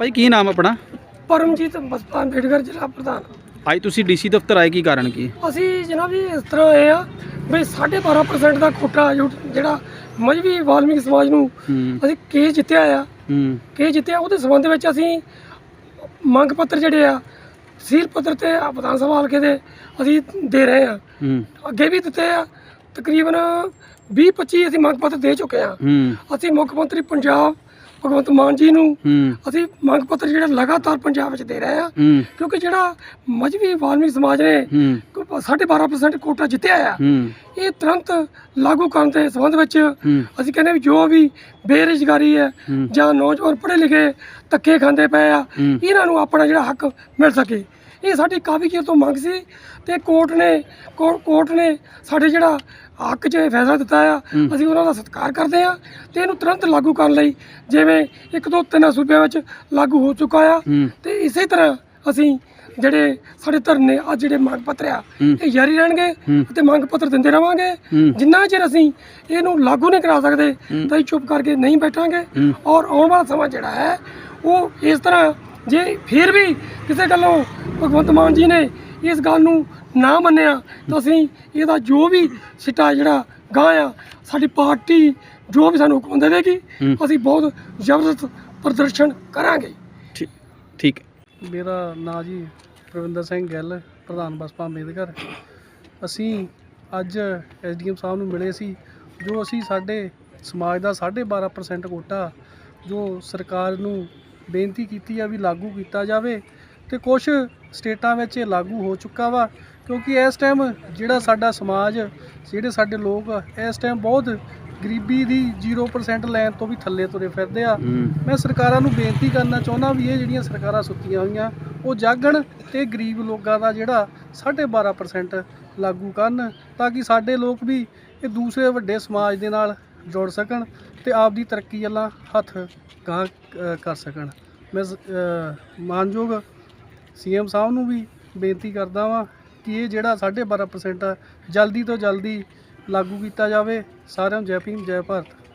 ਭਾਈ ਕੀ ਨਾਮ ਆਪਣਾ? ਪਰਮਜੀਤ ਬਸਪਾ ਅੰਬੇਡਕਰ ਜ਼ਿਲ੍ਹਾ ਪ੍ਰਧਾਨ। ਅੱਜ ਤੁਸੀਂ ਡੀਸੀ ਦਫ਼ਤਰ ਆਏ ਕੀ ਕਾਰਨ ਕੀ? ਅਸੀਂ ਜਨਾਬ ਜੀ ਇਸ ਤਰ੍ਹਾਂ ਆਏ ਆ ਵੀ 12.5% ਦਾ ਕੋਟਾ ਜਿਹੜਾ ਮਜਬੀ ਵਾਲਮੀਕ ਸਮਾਜ ਨੂੰ ਅਸੀਂ ਕੇਸ ਜਿੱਤਿਆ ਆ। ਕੇਸ ਜਿੱਤਿਆ ਉਹਦੇ ਸੰਬੰਧ ਵਿੱਚ ਅਸੀਂ ਮੰਗ ਪੱਤਰ ਜਿਹੜੇ ਆ ਸੀਲ ਪੱਤਰ ਤੇ ਆ ਵਿਧਾਨ ਸਭਾ ਹਲਕੇ ਦੇ ਅਸੀਂ ਦੇ ਰਹੇ ਆ। ਅੱਗੇ ਵੀ ਦਿੱਤੇ ਆ ਤਕਰੀਬਨ 20 25 ਅਸੀਂ ਮੰਗ ਪੱਤਰ ਦੇ ਚੁੱਕੇ ਆ। ਅਸੀਂ ਮੁੱਖ ਮੰਤਰੀ ਪੰਜਾਬ ਭਗਵੰਤ ਮਾਨ ਜੀ ਨੂੰ ਹੂੰ। ਅਸੀਂ ਮੰਗ ਪੱਤਰ ਜਿਹੜਾ ਲਗਾਤਾਰ ਪੰਜਾਬ ਵਿੱਚ ਦੇ ਰਹੇ ਆ ਹੂੰ। ਕਿਉਂਕਿ ਜਿਹੜਾ ਮਜਬੀ ਵਾਲਮੀਕ ਸਮਾਜ ਨੇ ਹੂੰ। ਸਾਢੇ 12% ਕੋਟਾ ਜਿੱਤਿਆ ਆ। ਹੂੰ। ਇਹ ਤੁਰੰਤ ਲਾਗੂ ਕਰਨ ਦੇ ਸੰਬੰਧ ਵਿੱਚ ਅਸੀਂ ਕਹਿੰਦੇ ਵੀ ਜੋ ਵੀ ਬੇਰੁਜ਼ਗਾਰੀ ਹੈ। ਜਾਂ ਨੌਜਵਾਨ ਪੜ੍ਹੇ ਲਿਖੇ ਧੱਕੇ ਖਾਂਦੇ ਪਏ ਆ। ਇਹਨਾਂ ਨੂੰ ਆਪਣਾ ਜਿਹੜਾ ਹੱਕ ਮਿਲ ਸਕੇ। ਇਹ ਸਾਡੀ ਕਾਫੀ ਚਿਰ ਤੋਂ ਮੰਗ ਸੀ ਤੇ ਕੋਰਟ ਨੇ ਕੋ- ਕੋਰਟ ਨੇ ਸਾਡੇ ਜਿਹੜਾ ਹੱਕ 'ਚ ਇਹ ਫੈਸਲਾ ਦਿੱਤਾ ਆ। ਅਸੀਂ ਉਹਨਾਂ ਦਾ ਸਤਿਕਾਰ ਕਰਦੇ ਆ ਤੇ ਇਹਨੂੰ ਤੁਰੰਤ ਲਾਗੂ ਕਰਨ ਲਈ ਜਿਵੇਂ ਇੱਕ ਦੋ ਤਿੰਨ ਸੂਬਿਆਂ ਵਿੱਚ ਲਾਗੂ ਹੋ ਚੁੱਕਾ ਆ ਹੂੰ ਤੇ ਇਸੇ ਤਰ੍ਹਾਂ ਅਸੀਂ ਜਿਹੜੇ ਸਾਡੇ ਧਰਨੇ ਅੱਜ ਜਿਹੜੇ ਮੰਗ ਪੱਤਰ ਆ ਹੂੰ। ਇਹ ਜਾਰੀ ਰਹਿਣਗੇ। ਤੇ ਮੰਗ ਪੱਤਰ ਦਿੰਦੇ ਰਵਾਂਗੇ ਹੂੰ। ਜਿੰਨਾ ਚਿਰ ਅਸੀਂ ਇਹਨੂੰ ਲਾਗੂ ਨਹੀਂ ਕਰਾ ਸਕਦੇ। ਤਾਂ ਅਸੀਂ ਚੁੱਪ ਕਰਕੇ ਨਹੀਂ ਬੈਠਾਂਗੇ ਹੂੰ। ਔਰ ਆਉਣ ਵਾਲਾ ਸਮਾਂ ਜਿਹੜਾ ਹੈ ਉਹ ਇਸ ਤਰ੍ਹਾਂ ਜੇ ਫਿਰ ਵੀ ਕਿਸੇ ਗੱਲੋਂ ਭਗਵੰਤ ਮਾਨ ਜੀ ਨੇ ਇਸ ਗੱਲ ਨੂੰ ਨਾ ਮੰਨਿਆ ਤਾਂ ਅਸੀਂ ਇਹਦਾ ਜੋ ਵੀ ਸਿੱਟਾ ਜਿਹੜਾ ਗਾਂ ਆ ਸਾਡੀ ਪਾਰਟੀ ਜੋ ਵੀ ਸਾਨੂੰ ਹੁਕਮ ਦੇਵੇਗੀ। ਅਸੀਂ ਬਹੁਤ ਜ਼ਬਰਦਸਤ ਪ੍ਰਦਰਸ਼ਨ ਕਰਾਂਗੇ ਠੀਕ ਠੀਕ ਹੈ। ਮੇਰਾ ਨਾਂ ਜੀ ਪ੍ਰਵਿੰਦਰ ਸਿੰਘ ਗਿੱਲ ਪ੍ਰਧਾਨ ਬਸਪਾ ਅੰਬੇਦਕਰ ਅਸੀਂ ਅੱਜ ਐਸਡੀਐਮ ਸਾਹਿਬ ਨੂੰ ਮਿਲੇ ਸੀ ਜੋ ਅਸੀਂ ਸਾਡੇ ਸਮਾਜ ਦਾ 12.5% ਕੋਟਾ ਜੋ ਸਰਕਾਰ ਨੂੰ ਬੇਨਤੀ ਕੀਤੀ ਆ ਵੀ ਲਾਗੂ ਕੀਤਾ ਜਾਵੇ ਤੇ ਕੁਝ ਸਟੇਟਾਂ ਵਿੱਚ ਇਹ ਲਾਗੂ ਹੋ ਚੁੱਕਾ ਵਾ ਕਿਉਂਕਿ ਇਸ ਟਾਈਮ ਜਿਹੜਾ ਸਾਡਾ ਸਮਾਜ ਜਿਹੜੇ ਸਾਡੇ ਲੋਕ ਇਸ ਟਾਈਮ ਬਹੁਤ ਗਰੀਬੀ ਦੀ 0% ਲੈਣ ਤੋਂ ਵੀ ਥੱਲੇ ਤੁਰੇ ਫਿਰਦੇ ਆ। ਮੈਂ ਸਰਕਾਰਾਂ ਨੂੰ ਬੇਨਤੀ ਕਰਨਾ ਚਾਹੁੰਦਾ ਵੀ ਇਹ ਜਿਹੜੀਆਂ ਸਰਕਾਰਾਂ ਸੁੱਤੀਆਂ ਹੋਈਆਂ ਉਹ ਜਾਗਣ ਤੇ ਗਰੀਬ ਲੋਕਾਂ ਦਾ ਜਿਹੜਾ 12.5% ਲਾਗੂ ਕਰਨ ਤਾਂ ਕਿ ਸਾਡੇ ਲੋਕ ਵੀ ਇਹ ਦੂਸਰੇ ਵੱਡੇ ਸਮਾਜ ਦੇ ਨਾਲ ਜੁੜ ਸਕਣ ਤੇ ਆਪਦੀ ਤਰੱਕੀ ਵੱਲਾਂ ਹੱਥ ਅ, ਕਰ ਸਕਣ। ਮੈਂ ਮਾਨਯੋਗ ਸੀਐਮ ਸਾਹਿਬ ਨੂੰ ਵੀ ਬੇਨਤੀ ਕਰਦਾ ਵਾਂ ਕਿ ਇਹ ਜਿਹੜਾ 12.5% ਆ, ਜਲਦੀ ਤੋਂ ਜਲਦੀ ਲਾਗੂ ਕੀਤਾ ਜਾਵੇ। ਸਾਰਿਆਂ ਨੂੰ ਜੈ ਭੀਮ, ਜੈ ਭਾਰਤ।